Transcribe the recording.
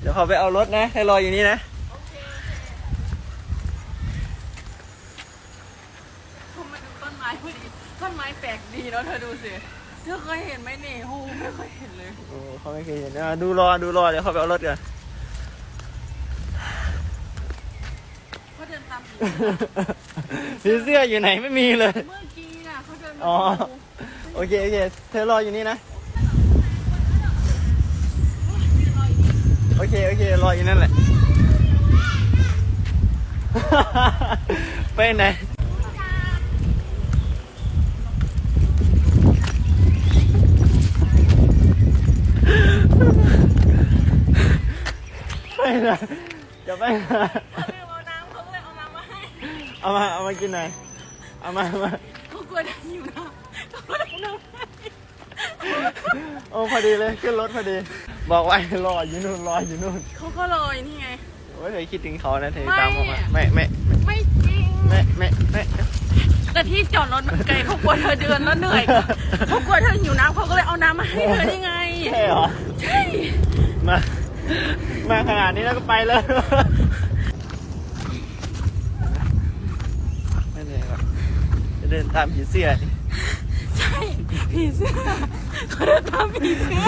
เดี๋ยวขอไปเอารถนะ ให้รออยู่นี่นะผมมาดูต้นไม้พอดีต้นไม้แปลกดีเนาะเธอดูสิเธอเคยเห็นไหมนี่โหไม่เคยเห็นเลย โอ้เขาไม่เคยเห็นอะดูรอดูรอเดี๋ยวเขาไปเอารถก่อนเขาเดินตามผีผีเสื้ออยู่ไหนไม่มีเลย เมื่อกี้น่ะเขาเดินมาอ๋อ ดู โอเคโอเคเธอรออยู่นี่นะ โอเคโอเครออยู่นั่นแหละ ไปไหนไปไหนจะไปไหนเขาลืมเอาน้ำเขาก็เลยเอาน้ำมาให้ เอามา เอามากินหน่อย เอามาเอามาเขากลัวได้อยู่น้ำเขาก็เลยเอาน้ำให้โอ้พอดีเลย ขึ้นรถพอดี บอกไว้รออยู่นู่นรออยู่นู่นเขาก็ลอยนี่ไงโอ้ยเธอคิดถึงเขานะเธอไม่ตามผมมาไม่ไม่ไม่จริงไม่ไม่ไม่แต่ที่จอดรถมันไกลเขากลัวเธอเดินแล้วเหนื่อยเขากลัวเธอหิวน้ำเขาก็เลยเอาน้ำมาให้เธอนี่ไงใช่เหรอใช่มามาขนาดนี้แล้วก็ไปเลยไม่เหนื่อยหรอกจะเดินตามผีเสื้อนี่ใช่ผีเสื้อเขาเดินตามผีเสื้อ